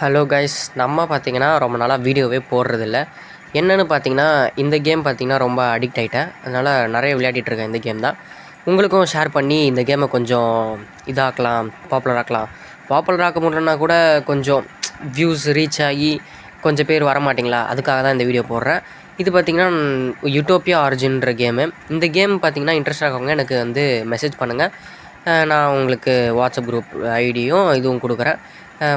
Hello guys நம்ம பார்த்தீங்கன்னா ரொம்ப நாளாக வீடியோவே போடுறதில்ல. என்னென்னு பார்த்தீங்கன்னா இந்த கேம் பார்த்தீங்கன்னா ரொம்ப அடிக்ட் ஆகிட்டேன் அதனால் நிறைய விளையாடிட்டு இருக்கேன் இந்த கேம் தான். உங்களுக்கும் ஷேர் பண்ணி இந்த கேமை கொஞ்சம் இதாக்கலாம் பாப்புலர் ஆக்கலாம். பாப்புலர் ஆக்க முடியலன்னா கூட கொஞ்சம் வியூஸ் ரீச் ஆகி கொஞ்சம் பேர் வர மாட்டிங்களா? அதுக்காக தான் இந்த வீடியோ போடுறேன். இது பார்த்திங்கன்னா யூட்டோப்பியா ஆரிஜின்ற கேமு இந்த கேம் பார்த்திங்கன்னா இன்ட்ரெஸ்ட் ஆகவங்க எனக்கு வந்து மெசேஜ் பண்ணுங்கள் நான் உங்களுக்கு வாட்ஸ்அப் குரூப் ஐடியும் இதுவும் கொடுக்குறேன்.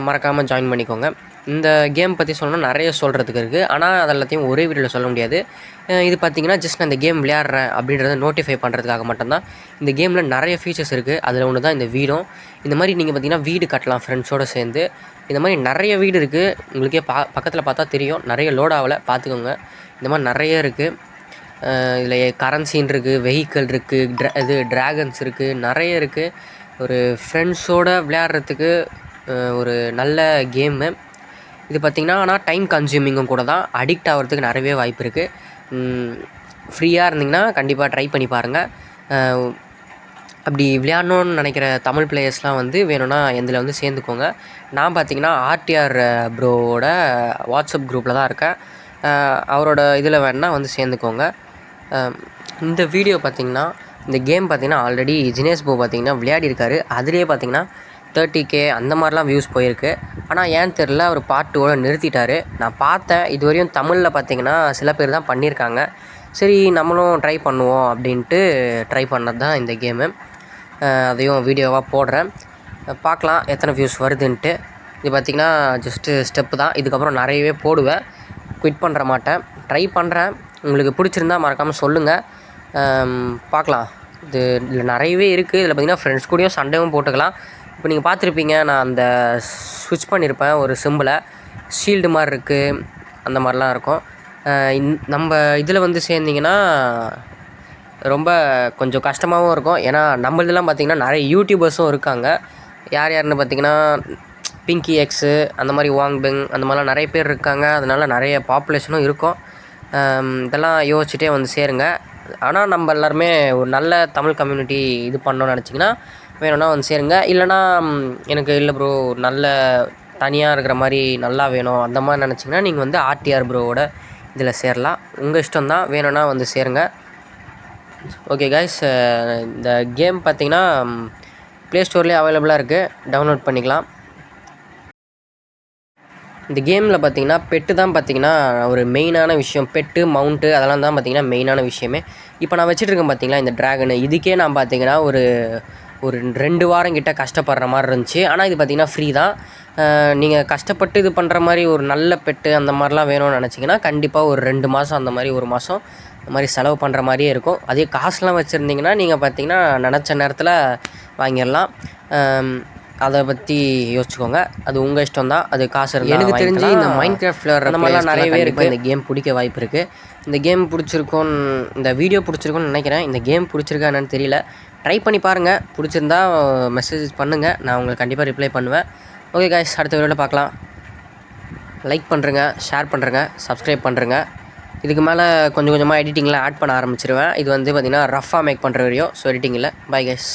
மறக்காமல் ஜாயின் பண்ணிக்கோங்க. இந்த கேம் பற்றி சொல்லணும்னா நிறைய சொல்கிறதுக்கு இருக்குது ஆனால் அது எல்லாத்தையும் ஒரே வீடியோவில் சொல்ல முடியாது. இது பார்த்தீங்கன்னா ஜஸ்ட் நான் இந்த கேம் விளையாடுறேன் அப்படின்றத நோட்டிஃபை பண்ணுறதுக்காக மட்டும்தான். இந்த கேமில் நிறைய ஃபீச்சர்ஸ் இருக்குது அதில் ஒன்று தான் இந்த வீடும். இந்த மாதிரி நீங்கள் பார்த்தீங்கன்னா வீடு கட்டலாம் ஃப்ரெண்ட்ஸோடு சேர்ந்து. இந்த மாதிரி நிறைய வீடு இருக்குது உங்களுக்கே பா பக்கத்தில் பார்த்தா தெரியும். நிறைய லோட் ஆகலை. பார்த்துக்கோங்க இந்த மாதிரி நிறைய இருக்குது இதில் கரன்சின்னு இருக்குது வெஹிக்கிள் இருக்குது ட்ரா இது ட்ராகன்ஸ் இருக்குது நிறைய இருக்குது ஒரு ஃப்ரெண்ட்ஸோடு விளையாடுறதுக்கு ஒரு நல்ல கேமு இது பார்த்திங்கன்னா ஆனால் டைம் கன்சியூமிங்கும் கூட தான் அடிக்ட் ஆகிறதுக்கு நிறையவே வாய்ப்பு இருக்குது ஃப்ரீயாக இருந்தீங்கன்னா கண்டிப்பாக ட்ரை பண்ணி பாருங்கள் அப்படி விளையாடணுன்னு நினைக்கிற தமிழ் பிளேயர்ஸ்லாம் வந்து வேணும்னா இதில் வந்து சேர்ந்துக்கோங்க. நான் பார்த்தீங்கன்னா ஆர்டிஆர் ப்ரோவோட வாட்ஸ்அப் குரூப்பில் தான் இருக்கேன். அவரோட இதில் வேணால் வந்து சேர்ந்துக்கோங்க. இந்த வீடியோ பார்த்திங்கன்னா இந்த கேம் பார்த்திங்கன்னா ஆல்ரெடி ஜினேஷ் போ பார்த்தீங்கன்னா விளையாடிருக்காரு அதுலேயே பார்த்தீங்கன்னா தேர்ட்டி கே அந்த மாதிரிலாம் வியூஸ் போயிருக்கு. ஆனால் ஏன்னு தெரில அவர் பார்ட் டூவோட நிறுத்திட்டாரு. நான் பார்த்தேன் இதுவரையும் தமிழில் பார்த்திங்கன்னா சில பேர் தான் பண்ணியிருக்காங்க. சரி நம்மளும் ட்ரை பண்ணுவோம் அப்படின்ட்டு ட்ரை பண்ணது தான் இந்த கேமு அதையும் வீடியோவாக போடுறேன். பார்க்கலாம் எத்தனை வியூஸ் வருதுன்ட்டு. இது பார்த்திங்கன்னா ஜஸ்ட்டு ஸ்டெப்பு தான். இதுக்கப்புறம் நிறையவே போடுவேன். குவிட் பண்ணுற மாட்டேன். ட்ரை பண்ணுறேன் உங்களுக்கு பிடிச்சிருந்தா மறக்காமல் சொல்லுங்கள் பார்க்கலாம். இது இதில் நிறையவே இருக்குது இதில் பார்த்திங்கன்னா ஃப்ரெண்ட்ஸ் கூடயும் சண்டையும் போட்டுக்கலாம். இப்போ நீங்கள் பார்த்துருப்பீங்க நான் அந்த ஸ்விட்ச் பண்ணியிருப்பேன் ஒரு சிம்பிளை ஷீல்டு மாதிரி இருக்குது அந்த மாதிரிலாம் இருக்கும். இந் நம்ம இதில் வந்து சேர்ந்திங்கன்னா ரொம்ப கொஞ்சம் கஷ்டமாகவும் இருக்கும். ஏன்னா நம்மளதெல்லாம் பார்த்திங்கன்னா நிறைய யூடியூபர்ஸும் இருக்காங்க. யார் யாருன்னு பார்த்தீங்கன்னா பிங்கி எக்ஸு அந்த மாதிரி வாங் பெங் அந்த மாதிரிலாம் நிறைய பேர் இருக்காங்க. அதனால் நிறைய பாப்புலேஷனும் இருக்கும். இதெல்லாம் யோசிச்சுட்டே வந்து சேருங்க. ஆனால் நம்ம எல்லாருமே ஒரு நல்ல தமிழ் கம்யூனிட்டி இது பண்ணோன்னு நினச்சிங்கன்னா வேணும்னா வந்து சேருங்க. இல்லைனா எனக்கு இல்லை ப்ரோ நல்ல தனியாக இருக்கிற மாதிரி நல்லா வேணும். அந்த மாதிரி நினச்சிங்கன்னா நீங்கள் வந்து ஆர்டிஆர் ப்ரோவோட இதில் சேரலாம். உங்கள் இஷ்டம் தான் வேணும்னா வந்து சேருங்க. ஓகே கைஸ் இந்த கேம் பார்த்தீங்கன்னா ப்ளே ஸ்டோர்லேயே அவைலபிளாக இருக்குது டவுன்லோட் பண்ணிக்கலாம். இந்த கேமில் பார்த்தீங்கன்னா பெட்டு தான் பார்த்தீங்கன்னா ஒரு மெயினான விஷயம். பெட்டு மவுண்ட்டு அதெல்லாம் தான் பார்த்தீங்கன்னா மெயினான விஷயமே. இப்போ நான் வச்சுட்டு இருக்கேன் பார்த்தீங்களா இந்த ட்ராகனு இதுக்கே நான் பார்த்தீங்கன்னா ஒரு ஒரு ரெண்டு வாரம் கிட்ட கஷ்டப்படுற மாதிரி இருந்துச்சு. ஆனால் இது பார்த்தீங்கன்னா ஃப்ரீ தான். நீங்கள் கஷ்டப்பட்டு இது பண்ணுற மாதிரி ஒரு நல்ல பெட்டு அந்த மாதிரிலாம் வேணும்னு நினச்சிங்கன்னா கண்டிப்பாக ஒரு ரெண்டு மாதம் அந்த மாதிரி ஒரு மாதம் இந்த மாதிரி செலவு பண்ணுற மாதிரியே இருக்கும். அதே காசுலாம் வச்சுருந்தீங்கன்னா நீங்கள் பார்த்திங்கன்னா நினச்ச நேரத்தில் வாங்கிடலாம். அதை பற்றி யோசிச்சுக்கோங்க. அது உங்கள் இஷ்டம் தான் அது காசு இருந்தால் எனக்கு தெரிஞ்சு இந்த மைண்ட் கிராஃப்டில் அந்த மாதிரிலாம் நிறையவே இருக்குது இந்த கேம் பிடிக்க வாய்ப்பு இருக்குது இந்த கேம் பிடிச்சிருக்கோன்னு இந்த வீடியோ பிடிச்சிருக்கும்னு நினைக்கிறேன். இந்த கேம் பிடிச்சிருக்கா என்னன்னு தெரியல. ட்ரை பண்ணி பாருங்கள் பிடிச்சிருந்தா மெசேஜ் பண்ணுங்கள் நான் உங்களுக்கு கண்டிப்பாக ரிப்ளை பண்ணுவேன். ஓகே காய்ஸ் அடுத்த வீடியோவில் பார்க்கலாம். லைக் பண்ணுறங்க ஷேர் பண்ணுறங்க சப்ஸ்கிரைப் பண்ணுறங்க இதுக்கு மேலே கொஞ்சம் கொஞ்சமாக எடிட்டிங்லாம் ஆட் பண்ண ஆரம்பிச்சிருவேன். இது வந்து பார்த்திங்கன்னா ரஃபாக மேக் பண்ணுற வீடியோ ஸோ எடிட்டிங் இல்லை பை கைஸ்